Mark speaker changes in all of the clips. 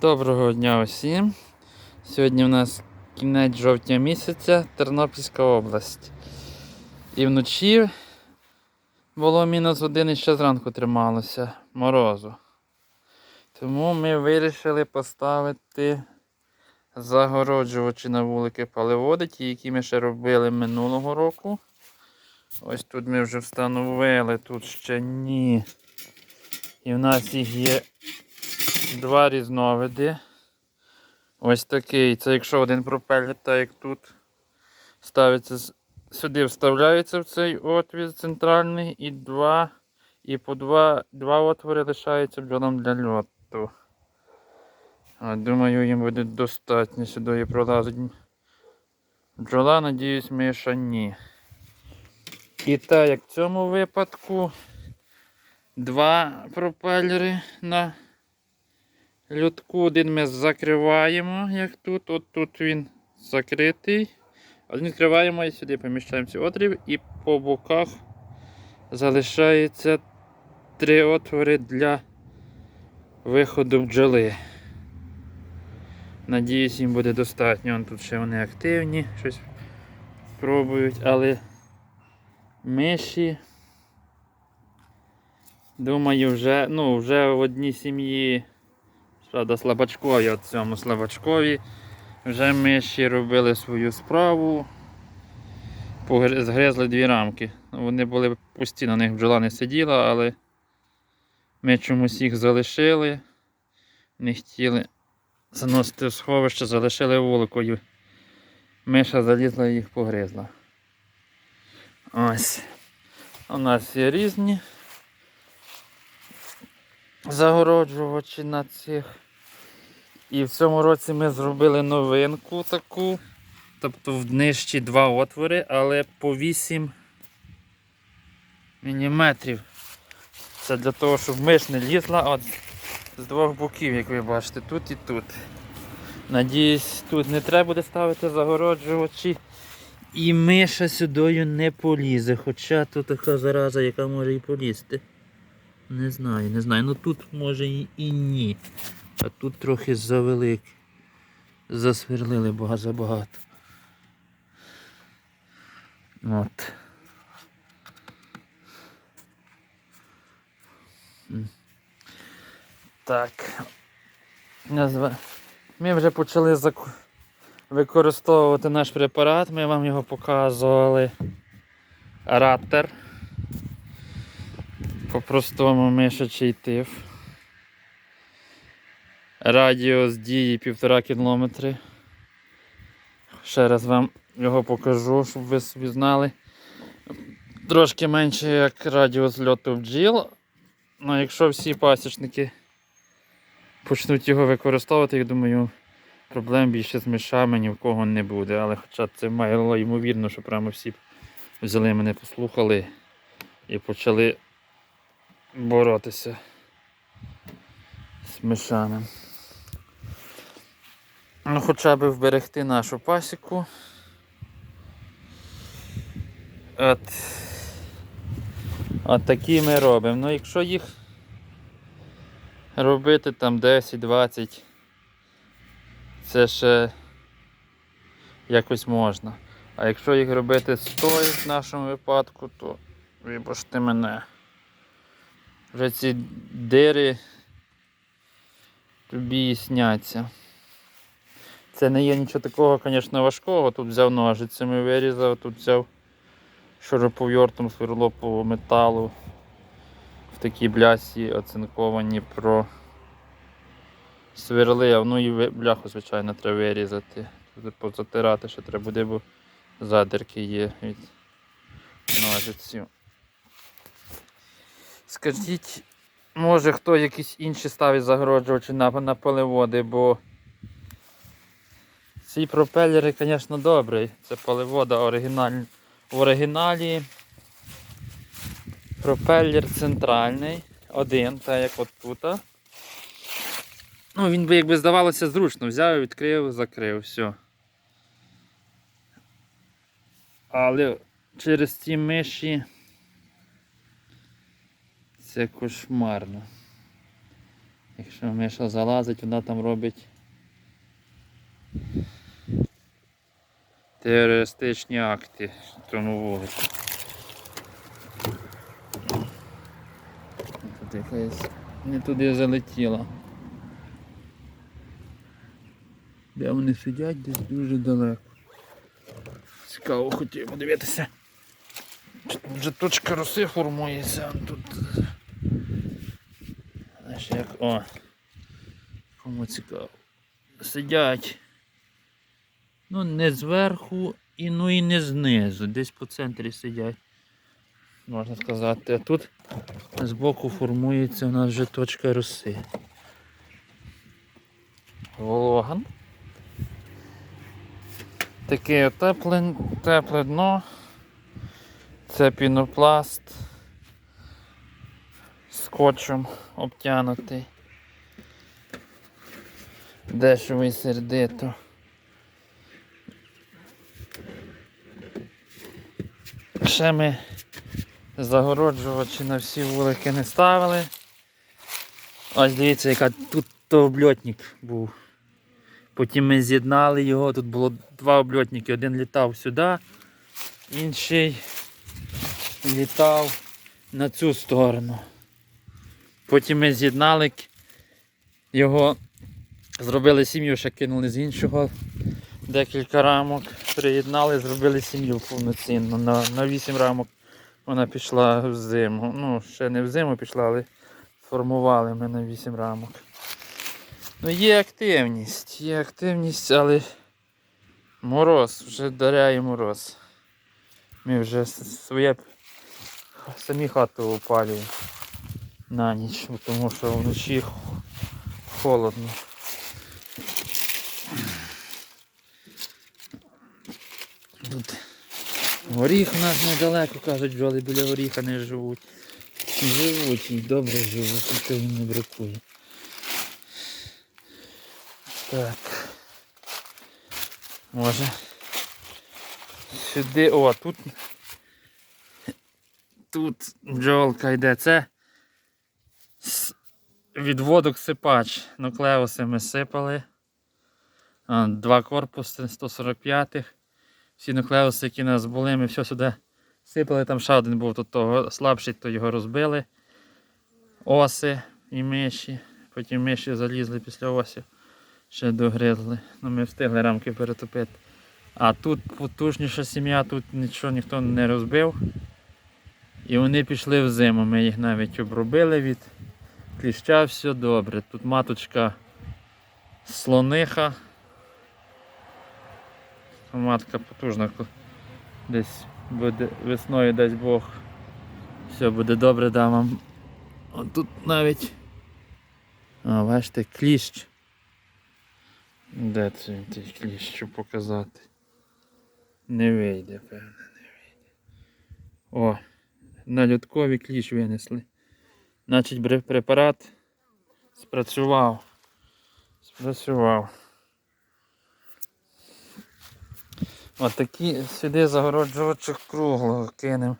Speaker 1: Доброго дня усім. Сьогодні у нас кінець жовтня місяця, Тернопільська область. І вночі було мінус один і ще зранку трималося морозу. Тому ми вирішили поставити загороджувачі на вулики паливоди, ті, які ми ще робили минулого року. Ось тут ми вже встановили, тут ще ні. І в нас їх є два різновиди. Ось такий. Це якщо один пропелер, так як тут ставиться сюди вставляється в цей отвір центральний і два. І по два, два отвори лишаються бджолам для льоту. Думаю, їм буде достатньо сюди пролазить. Бджола, надіюсь, миша ні. І так, як в цьому випадку два пропелери на Лютку один ми закриваємо, як тут. От тут він закритий. Один відкриваємо і сюди поміщаємо цей отрів і по боках залишається три отвори для виходу бджоли. Надіюсь, їм буде достатньо. Вон тут ще вони активні, щось пробують, але миші. Думаю, вже, ну, вже в одній сім'ї Правда, слабачкові от цьому слабачкові. Вже миші робили свою справу. Згризли дві рамки. Вони були пусті, на них бджола не сиділа, але ми чомусь їх залишили. Не хотіли заносити в сховище, залишили вуликою. Миша залізла і їх погризла. Ось. У нас є різні загороджувачі на цих. І в цьому році ми зробили новинку таку. Тобто в нижчі два отвори, але по 8 міліметрів. Це для того, щоб миш не лізла от з двох боків, як ви бачите, тут і тут. Надіюсь, тут не треба буде ставити загороджувачі. І миша сюдою не полізе. Хоча тут така зараза, яка може і полізти. Не знаю, не знаю. Ну тут може і, ні. А тут трохи завелик. Засверлили бага забагато. От. Так. Ми вже почали використовувати наш препарат. Ми вам його показували. Раптер. По-простому мишачий тиф. Радіус дії 1,5 кілометри. Ще раз вам його покажу, щоб ви собі знали. Трошки менше як радіус льоту бджіл. Ну, якщо всі пасічники почнуть його використовувати, я думаю, проблем більше з мишами ні в кого не буде. Але хоча це мало ймовірно, що прямо всі взяли мене, послухали і почали боротися з мишами. Ну, хоча б вберегти нашу пасіку. От, от такі ми робимо. Ну, якщо їх робити там 10-20, це ще якось можна. А якщо їх робити 100 в нашому випадку, то вибачте мене. Вже ці дири тобі і сняться. Це не є нічого такого, звісно, важкого. Тут взяв ножицями, вирізав, тут взяв шуруповертом сверло металу в такій блясі оцинковані про сверлив. Ну і бляху, звичайно, треба вирізати. Тут позатирати ще треба буде, бо задирки є від ножиців. Скажіть, може хто якісь інші ставить загороджувачі на, на поливоди, бо ці пропелери, звісно, добрі. Це поливода оригіналь... в оригіналі. Пропелер центральний, один, так як от тут. Ну, він би, якби здавалося, зручно. Взяв, відкрив, закрив, все. Але через ці миші це кошмарно. Якщо миша залазить, вона там робить терористичні акти тому вулиці. Тут якась не туди залетіла. Де вони сидять, десь дуже далеко. Цікаво хотів подивитися. Вже точка роси формується. Тут. Знаєш як. О. Кому цікаво. Сидять. Ну, не зверху, і ну і не знизу. Десь по центрі сидять. Можна сказати. А тут збоку формується у нас вже точка роси. Вологан. Таке тепле, тепле дно. Це пінопласт скотчем обтянутий. Дешево і сердито. Ще ми загороджувачі на всі вулики не ставили. Ось дивіться, яка тут то обльотник був. Потім ми з'єднали його, тут було два обльотники. Один літав сюди, інший літав на цю сторону. Потім ми з'єднали його, зробили сім'ю, ще кинули з іншого декілька рамок, приєднали, зробили сім'ю повноцінну. На, на 8 рамок вона пішла в зиму. Ну, ще не в зиму пішла, але формували ми на 8 рамок. Ну, є активність, є активність, але мороз, вже даряє мороз. Ми вже своє самі хату опалюємо на ніч, тому що вночі холодно. Тут горіх у нас недалеко, кажуть, бджоли біля горіха не живуть. Живуть і добре живуть, нічого їм не бракує. Так. Може. Сюди, о, тут. Тут бджолка йде. Це відводок сипач. Нуклеуси ми сипали. Два корпуси 145-х. Всі нуклеуси, які у нас були, ми все сюди сипали. Там ще один був тут того слабший, то його розбили. Оси і миші. Потім миші залізли після осів. Ще догризли. Ну, ми встигли рамки перетопити. А тут потужніша сім'я, тут нічого ніхто не розбив. І вони пішли в зиму. Ми їх навіть обробили від кліща, все добре. Тут маточка слониха. Матка потужна. Десь буде весною дасть Бог. Все буде добре, дам вам. Тут навіть. А, бачите, кліщ. Де це він той кліщ, щоб показати? Не вийде, певне, не вийде. О, на льоткові кліщ винесли. Значить, препарат спрацював. Спрацював. Отакі сюди загороджувачок круглого кинем.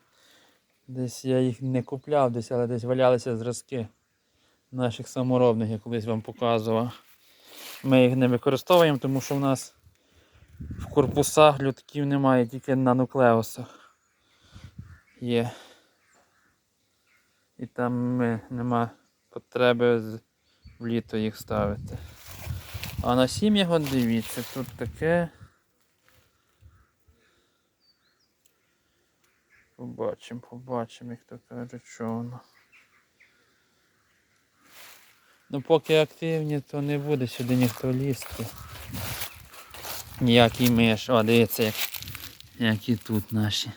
Speaker 1: Десь я їх не купляв десь, але десь валялися зразки наших саморобних, я колись вам показував. Ми їх не використовуємо, тому що в нас в корпусах льотків немає, тільки на нуклеусах є. І там нема потреби в літо їх ставити. А на сім'ях от дивіться, тут таке. Побачимо, побачимо, як то кажуть, що воно. Ну поки активні, то не буде сюди ніхто лізти. Ніякий миш. О, дивіться, як, які тут наші.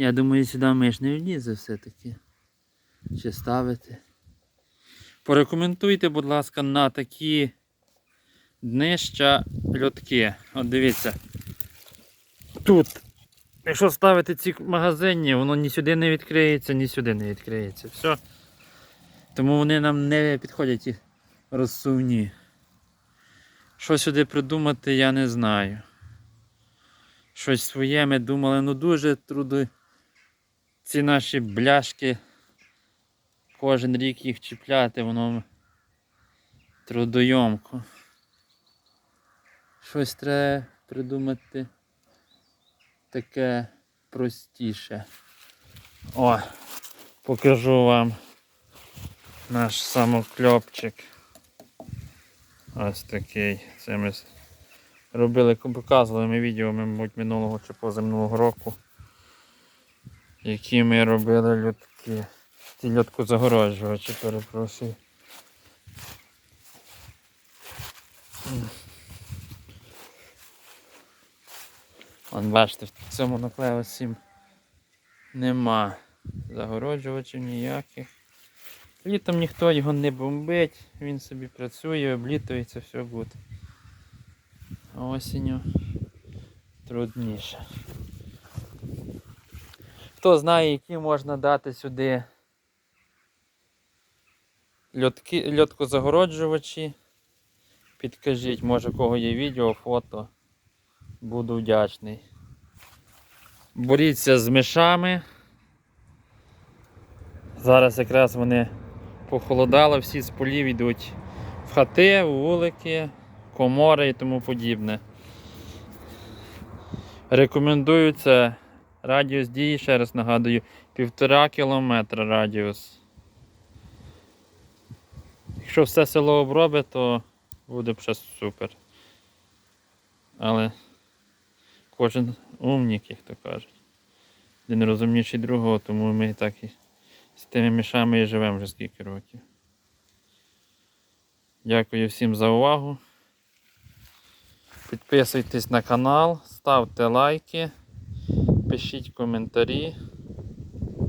Speaker 1: Я думаю, сюди миш не влізе все-таки. Чи ставити. Порекомендуйте, будь ласка, на такі днища льотки. От дивіться. Тут. Якщо ставити ці магазині, воно ні сюди не відкриється, ні сюди не відкриється. Все. Тому вони нам не підходять і розсувні. Що сюди придумати, я не знаю. Щось своє ми думали, ну дуже труди. Ці наші бляшки кожен рік їх чіпляти, воно трудойомко. Щось треба придумати таке простіше. О, покажу вам наш самокльопчик. Ось такий. Це ми робили, показували ми відео, мабуть, минулого чи позаминулого року. Які ми робили льотки. Ті льотку загороджувачі, перепрошую. Вон бачите, в цьому наклею 7 нема загороджувачів ніяких. Літом ніхто його не бомбить, він собі працює, облітується, все гуд. А осінню трудніше. Хто знає, які можна дати сюди льотки, льоткозагороджувачі, підкажіть, може у кого є відео, фото. Буду вдячний. Боріться з мишами. Зараз якраз вони похолодали, всі з полів йдуть в хати, в вулики, комори і тому подібне. Рекомендується радіус дії, ще раз нагадую, півтора кілометра радіус. Якщо все село обробить, то буде б ще супер. Але кожен умник, як то кажуть. Один розумніший другого, тому ми так і з тими мішами і живемо вже скільки років. Дякую всім за увагу. Підписуйтесь на канал, ставте лайки, пишіть коментарі.